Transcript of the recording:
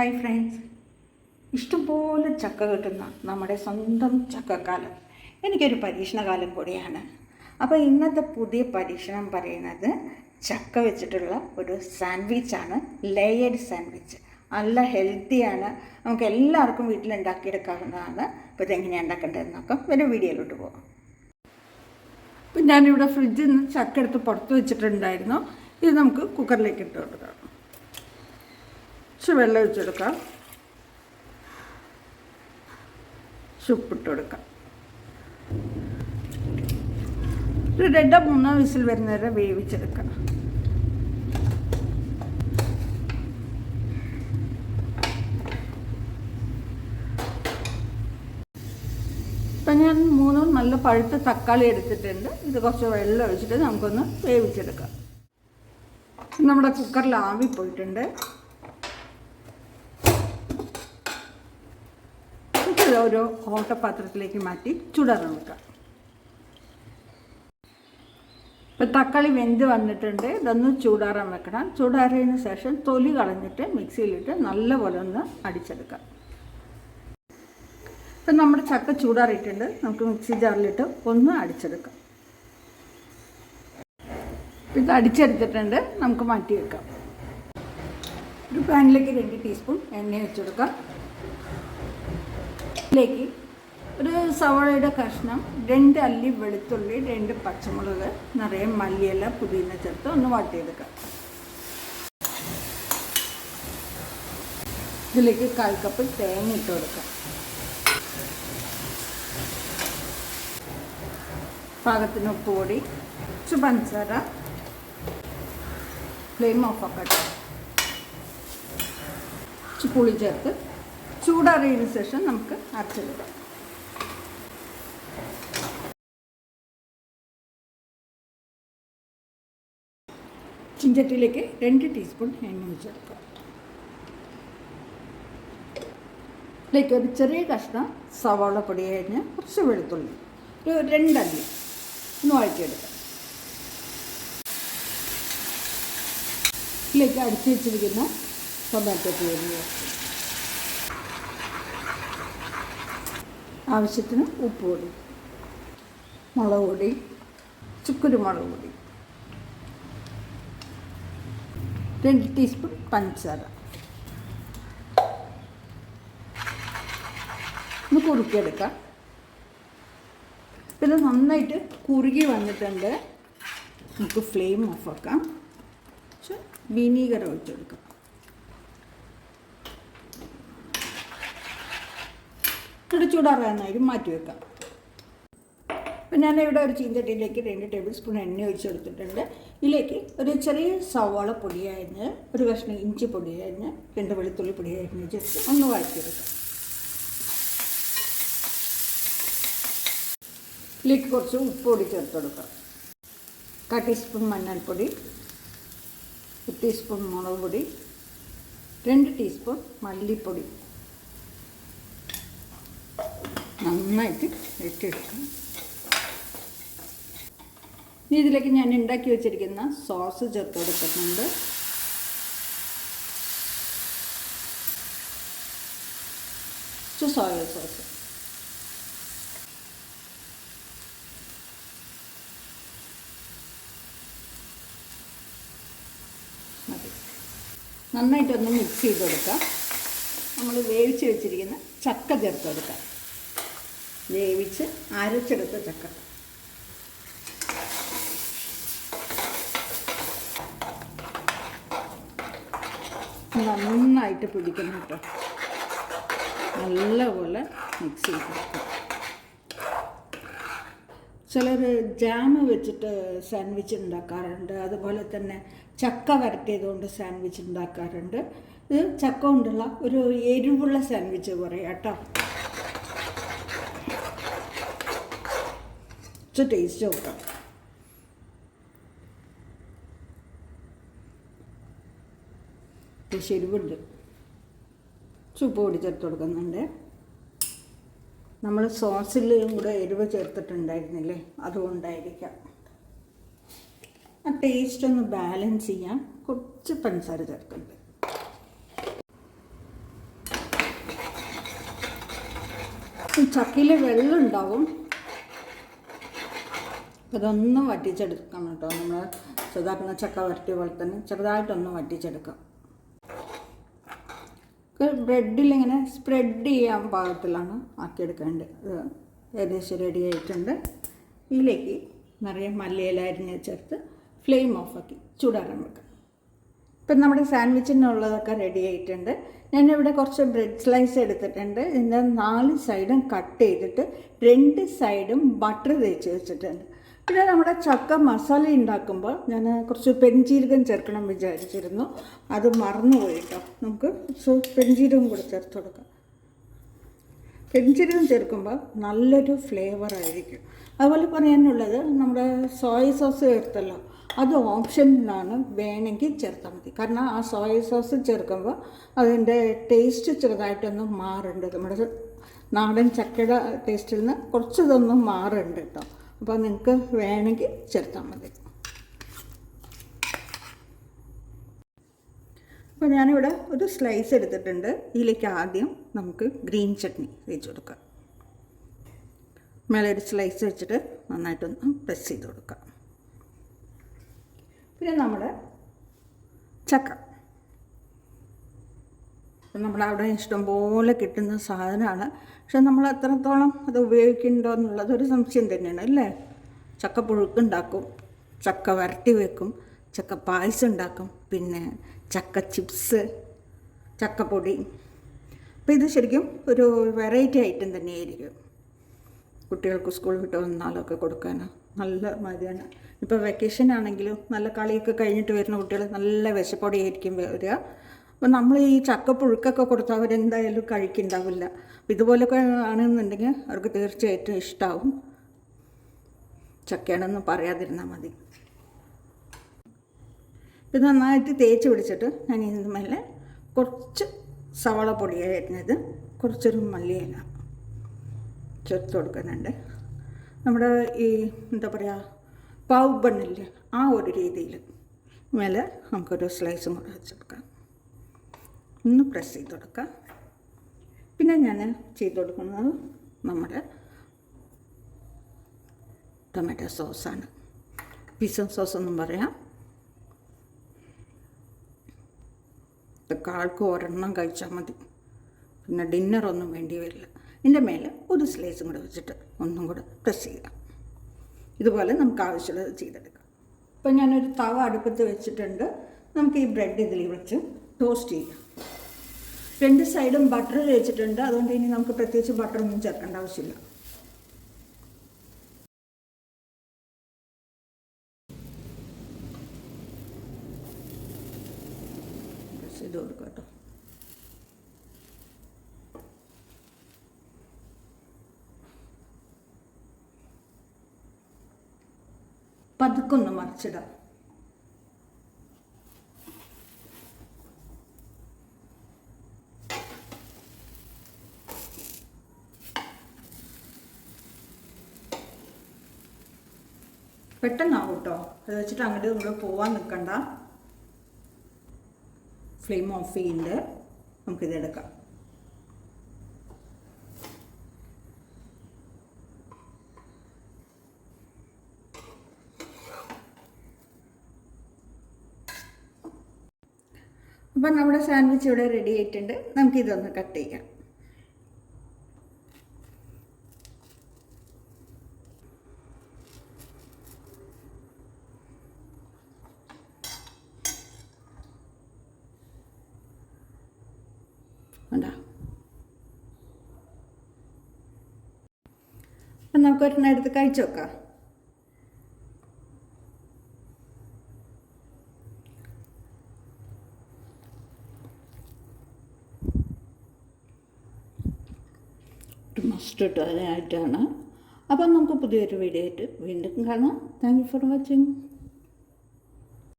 Hi friends ഇഷ്ടംപോലെ ചക്ക കിട്ടുന്ന നമ്മുടെ സ്വന്തം ചക്കക്കാലം. എനിക്കൊരു പരീക്ഷണകാലം കൂടിയാണ്. അപ്പോൾ ഇന്നത്തെ പുതിയ പരീക്ഷണം പറയുന്നത് ചക്ക വെച്ചിട്ടുള്ള ഒരു സാൻഡ്വിച്ചാണ് ലേയേഡ് സാൻഡ്വിച്ച് നല്ല ഹെൽത്തിയാണ് നമുക്ക് എല്ലാവർക്കും വീട്ടിലുണ്ടാക്കിയെടുക്കാവുന്നതാണ്. അപ്പോൾ ഇതെങ്ങനെയാണ് ഉണ്ടാക്കേണ്ടതെന്ന് നോക്കാം. ഒരു വീഡിയോയിലോട്ട് പോകാം ഇപ്പം ഞാനിവിടെ ഫ്രിഡ്ജിൽ നിന്ന് ചക്ക എടുത്ത് പുറത്ത് വെച്ചിട്ടുണ്ടായിരുന്നു. ഇത് നമുക്ക് കുക്കറിലേക്ക് ഇട്ട് കൊടുക്കാം. ഇച്ചിരി വെള്ളം ഒഴിച്ചെടുക്കാം. ഉപ്പിട്ട് കൊടുക്കാം ഒരു രണ്ടോ മൂന്നോ വിസിൽ വരുന്നവരെ വേവിച്ചെടുക്കാം. ഇപ്പം ഞാൻ മൂന്ന് നല്ല പഴുത്ത തക്കാളി എടുത്തിട്ടുണ്ട്. ഇത് കുറച്ച് വെള്ളം ഒഴിച്ചിട്ട് നമുക്കൊന്ന് വേവിച്ചെടുക്കാം. നമ്മുടെ കുക്കറിൽ ആവി പോയിട്ടുണ്ട് ഇത് ഓട്ടപാത്രത്തിലേക്ക് മാറ്റി ചുടാറാൻ വെക്കാം ഇപ്പം തക്കാളി വെന്ത് വന്നിട്ടുണ്ട്. ഇതൊന്ന് ചൂടാറാൻ വെക്കണം. ചൂടാറിയതിന് ശേഷം തൊലി കളഞ്ഞിട്ട് മിക്സിയിലിട്ട് നല്ലപോലെ ഒന്ന് അടിച്ചെടുക്കാം ഇപ്പം നമ്മുടെ ചക്ക ചൂടാറിയിട്ടുണ്ട്. നമുക്ക് മിക്സി ജാറിലിട്ട് ഒന്ന് അടിച്ചെടുക്കാം. ഇത് അടിച്ചെടുത്തിട്ടുണ്ട്. നമുക്ക് മാറ്റി വെക്കാം ഒരു പാനിലേക്ക് രണ്ട് ടീസ്പൂൺ എണ്ണ വെച്ചെടുക്കാം. ഇതിലേക്ക് ഒരു സവാളയുടെ കഷ്ണം രണ്ട് അല്ലി വെളുത്തുള്ളി രണ്ട് പച്ചമുളക് നിറയെ മല്ലിയില പുതിന ചേർത്ത് ഒന്ന് വാട്ടിയെടുക്കാം ഇതിലേക്ക് കാൽ കപ്പ് തേങ്ങ ഇട്ട് കൊടുക്കാം. പാകത്തിന് ഉപ്പ് പൊടി കുറച്ച് പഞ്ചസാര ഫ്ലെയിം ഓഫ് ആക്കട്ടെ. കുറച്ച് പുളി ചേർത്ത് ചൂടാറിയതിന് ശേഷം നമുക്ക് അരച്ചെടുക്കാം. ചിഞ്ചട്ടിയിലേക്ക് രണ്ട് ടീസ്പൂൺ എണ്ണ ഒഴിച്ചെടുക്കുക. ഇതിലേക്ക് ഒരു ചെറിയ കഷ്ണം സവാള പൊടി കഴിഞ്ഞ് കുറച്ച് വെളുത്തുള്ളി ഒരു രണ്ടല്ലി ഒന്ന് വഴറ്റിയെടുക്കാം. ഇതിലേക്ക് അടിച്ചു വെച്ചിരിക്കുന്ന ടൊമാറ്റോ പ്യൂരി ആവശ്യത്തിന് ഉപ്പ് പൊടി മുളക് പൊടി ചുക്കുരുമുളക് പൊടി രണ്ട് ടീസ്പൂൺ പഞ്ചസാര. ഒന്ന് കുറുക്കിയെടുക്കാം. ഇത് നന്നായിട്ട് കുറുകി വന്നിട്ടുണ്ട്. നമുക്ക് ഫ്ലെയിം ഓഫ് ആക്കാം. വിനീഗർ ഒഴിച്ചെടുക്കാം. ഇവിടെ ചൂടാറാനായിട്ട് മാറ്റി വെക്കാം. അപ്പം ഞാനിവിടെ ഒരു ചീന്തട്ടിയിലേക്ക് രണ്ട് ടേബിൾ സ്പൂൺ എണ്ണ ഒഴിച്ചെടുത്തിട്ടുണ്ട് ഇതിലേക്ക് ഒരു ചെറിയ സവാള പൊടിയായിരുന്നു ഒരു കഷ്ണം ഇഞ്ചി പൊടിയായിരുന്നു രണ്ട് വെളുത്തുള്ളി പൊടിയായിരുന്നു ജസ്റ്റ് ഒന്ന് വഴറ്റിയെടുക്കാം. ഇതിലേക്ക് കുറച്ച് ഉപ്പ് പൊടി ചേർത്ത് കൊടുക്കാം. കാ ടീസ്പൂൺ മഞ്ഞൾപ്പൊടി ഒരു ടീസ്പൂൺ മുളക് പൊടി രണ്ട് ടീസ്പൂൺ മല്ലിപ്പൊടി. നന്നായിട്ട് ഇട്ടെടുക്കാം ഇനി ഇതിലേക്ക് ഞാൻ ഉണ്ടാക്കി വെച്ചിരിക്കുന്ന സോസ് ചേർത്ത് കൊടുക്കുന്നുണ്ട് സോയ സോസ് മതി. നന്നായിട്ടൊന്ന് മിക്സ് ചെയ്ത് കൊടുക്കാം. നമ്മൾ വേവിച്ച് വെച്ചിരിക്കുന്ന ചക്ക ചേർത്ത് കൊടുക്കാം. വേവിച്ച് അരച്ചെടുത്ത ചക്ക. നന്നായിട്ട് പിടിക്കണം കേട്ടോ. നല്ലപോലെ മിക്സ് ചെയ്ത് ചിലർ ജാം വെച്ചിട്ട് സാൻഡ്വിച്ച് ഉണ്ടാക്കാറുണ്ട്. അതുപോലെ തന്നെ ചക്ക വരട്ടിയതുകൊണ്ട് സാൻഡ്വിച്ച് ഉണ്ടാക്കാറുണ്ട്. ഇത് ചക്ക കൊണ്ടുള്ള ഒരു എരിവുള്ള സാൻഡ്വിച്ച് പറയാം കേട്ടോ കുറച്ച് ടേസ്റ്റ് കൊടുക്കണം. ശരിവുണ്ട് ചുപ്പ് പൊടി ചേർത്ത് കൊടുക്കുന്നുണ്ട്. നമ്മൾ സോസിൽ കൂടെ എരിവ് ചേർത്തിട്ടുണ്ടായിരുന്നില്ലേ? അതുകൊണ്ടായിരിക്കാം. ആ ടേസ്റ്റ് ഒന്ന് ബാലൻസ് ചെയ്യാം കുറച്ച് പഞ്ചസാര ചേർക്കുന്നുണ്ട്. ചക്കയിലെ വെള്ളം ഉണ്ടാവും. ഇതൊന്നും വറ്റിച്ചെടുക്കണം കേട്ടോ. നമ്മൾ ചെറുതാക്കുന്ന ചക്ക വരട്ടിയ പോലെ തന്നെ ചെറുതായിട്ടൊന്ന് വറ്റിച്ചെടുക്കാം. ബ്രെഡിലിങ്ങനെ സ്പ്രെഡ് ചെയ്യാൻ പാകത്തിലാണ് ആക്കിയെടുക്കേണ്ടത്. ഇത് ഏകദേശം റെഡി ആയിട്ടുണ്ട്. ഇതിലേക്ക് നിറയെ മല്ലിയില അരിഞ്ഞ് ചേർത്ത് ഫ്ലെയിം ഓഫാക്കി ചൂടാറാൻ വെക്കാം. ഇപ്പം നമ്മുടെ സാൻഡ്വിച്ചിനുള്ളതൊക്കെ റെഡി ആയിട്ടുണ്ട്. ഞാനിവിടെ കുറച്ച് ബ്രെഡ് സ്ലൈസ് എടുത്തിട്ടുണ്ട്. ഇതിന്റെ നാല് സൈഡും കട്ട് ചെയ്തിട്ട് രണ്ട് സൈഡും ബട്ടർ തേച്ച് വെച്ചിട്ടുണ്ട്. പിന്നെ നമ്മുടെ ചക്ക മസാല ഉണ്ടാക്കുമ്പോൾ ഞാൻ കുറച്ച് പെൻജീരകം ചേർക്കണം വിചാരിച്ചിരുന്നു. അത് മറന്നുപോയി കേട്ടോ നമുക്ക് സോ പെൻജീരകം കൂടെ ചേർത്ത് കൊടുക്കാം. പെൻജീരകം ചേർക്കുമ്പോൾ നല്ലൊരു ഫ്ലേവർ ആയിരിക്കും. അതുപോലെ പറയാനുള്ളത് നമ്മുടെ സോയ സോസ് ചേർത്തല്ലോ. അത് ഓപ്ഷനിലാണ് വേണമെങ്കിൽ ചേർത്താൽ മതി. കാരണം ആ സോയ സോസ് ചേർക്കുമ്പോൾ അതിന്റെ ടേസ്റ്റ് ചെറുതായിട്ടൊന്ന് മാറുന്നുണ്ട്. നമ്മുടെ നാടൻ ചക്കയുടെ ടേസ്റ്റിൽ നിന്ന് കുറച്ചതൊന്നും മാറുന്നുണ്ട് കേട്ടോ. അപ്പോൾ നിങ്ങൾക്ക് വേണമെങ്കിൽ ചേർത്താൽ മതി. അപ്പോൾ ഞാനിവിടെ ഒരു സ്ലൈസ് എടുത്തിട്ടുണ്ട്. ഇതിലേക്ക് ആദ്യം നമുക്ക് ഗ്രീൻ ചട്നി വെച്ച് കൊടുക്കാം. മേലെ ഒരു സ്ലൈസ് വെച്ചിട്ട് നന്നായിട്ടൊന്ന് പ്രസ് ചെയ്ത് കൊടുക്കാം. പിന്നെ നമ്മുടെ ചക്ക. നമ്മളവിടെ ഇഷ്ടംപോലെ കിട്ടുന്ന സാധനമാണ്. പക്ഷെ നമ്മൾ എത്രത്തോളം അത് ഉപയോഗിക്കുന്നുണ്ടോ എന്നുള്ളത് ഒരു സംശയം തന്നെയാണ് അല്ലേ? ചക്ക പുഴുക്കുണ്ടാക്കും ചക്ക വരട്ടി വെക്കും ചക്ക പായസം ഉണ്ടാക്കും പിന്നെ ചക്ക ചിപ്സ് ചക്കപ്പൊടി. അപ്പോൾ ഇത് ശരിക്കും ഒരു വെറൈറ്റി ഐറ്റം തന്നെയായിരിക്കും. കുട്ടികൾക്ക് സ്കൂൾ വിട്ട് വന്നാലൊക്കെ കൊടുക്കാൻ നല്ല മതിയാണ് ഇപ്പോൾ വെക്കേഷൻ ആണെങ്കിലും നല്ല കളിയൊക്കെ കഴിഞ്ഞിട്ട് വരുന്ന കുട്ടികൾ നല്ല വിശപ്പോടെയായിരിക്കും വരിക. അപ്പോൾ നമ്മൾ ഈ ചക്ക പുഴുക്കൊക്കെ കൊടുത്താൽ അവരെന്തായാലും കഴിക്കുന്നുണ്ടാവില്ല. ഇതുപോലൊക്കെ ആണെന്നുണ്ടെങ്കിൽ അവർക്ക് തീർച്ചയായിട്ടും ഇഷ്ടമാവും ചക്കയാണെന്ന് പറയാതിരുന്നാൽ മതി. ഇത് നന്നായിട്ട് തേച്ച് പിടിച്ചിട്ട് ഞാൻ ഇതിന് മേലെ കുറച്ച് സവാള പൊടിയായിരുന്നത് കുറച്ചൊരു മല്ലിയില ചേർത്ത് കൊടുക്കുന്നുണ്ട്. നമ്മുടെ ഈ എന്താ പറയുക പാവ് ബണ്ണില്ലേ ആ ഒരു രീതിയിൽ മേലെ നമുക്കൊരു സ്ലൈസും കൂടെ വെച്ചെടുക്കാം. ഒന്ന് പ്രസ് ചെയ്ത് കൊടുക്കാം. പിന്നെ ഞാൻ ചെയ്ത് കൊടുക്കുന്നത് നമ്മുടെ ടൊമാറ്റോ സോസാണ് പിസ സോസ് എന്നും പറയാം. കാൾക്ക് ഒരെണ്ണം കഴിച്ചാൽ മതി. പിന്നെ ഡിന്നറൊന്നും വേണ്ടി വരില്ല. ഇതിന്റെ മേലെ ഒരു സ്ലൈസും കൂടെ വെച്ചിട്ട് ഒന്നും കൂടെ പ്രസ് ചെയ്യാം ഇതുപോലെ നമുക്ക് ആവശ്യമുള്ളത് ചെയ്തെടുക്കാം. ഇപ്പം ഞാനൊരു തവ അടുപ്പത്ത് വെച്ചിട്ടുണ്ട്. നമുക്ക് ഈ ബ്രെഡ് ഇതിൽ വെച്ച് ടോസ്റ്റ് ചെയ്യുക രണ്ട് സൈഡും ബട്ടർ തേച്ചിട്ടുണ്ട് അതുകൊണ്ട് ഇനി നമുക്ക് പ്രത്യേകിച്ച് ബട്ടറൊന്നും ചേർക്കേണ്ട ആവശ്യമില്ല. ഇത് കൊടുക്കാം കേട്ടോ. പതുക്കൊന്ന് മറിച്ചിടാം പെട്ടെന്നാവും കേട്ടോ അത് വെച്ചിട്ട് അങ്ങോട്ട് നമ്മൾ പോവാൻ നിൽക്കണ്ട ഫ്ലെയിം ഓഫ് ചെയ്യുന്നുണ്ട് നമുക്കിത് എടുക്കാം. അപ്പം നമ്മുടെ സാൻഡ്വിച്ച് ഇവിടെ റെഡി ആയിട്ടുണ്ട്. നമുക്കിതൊന്ന് കട്ട് ചെയ്യാം. ഉണ്ടോ അപ്പം നമുക്ക് ഒരെണ്ണം എടുത്ത് കഴിച്ചു നോക്കാം. മസ്റ്റ് ഇട്ടതിനായിട്ടാണ് അപ്പം നമുക്ക് പുതിയൊരു വീഡിയോ ആയിട്ട് വീണ്ടും കാണാം. Thank you for watching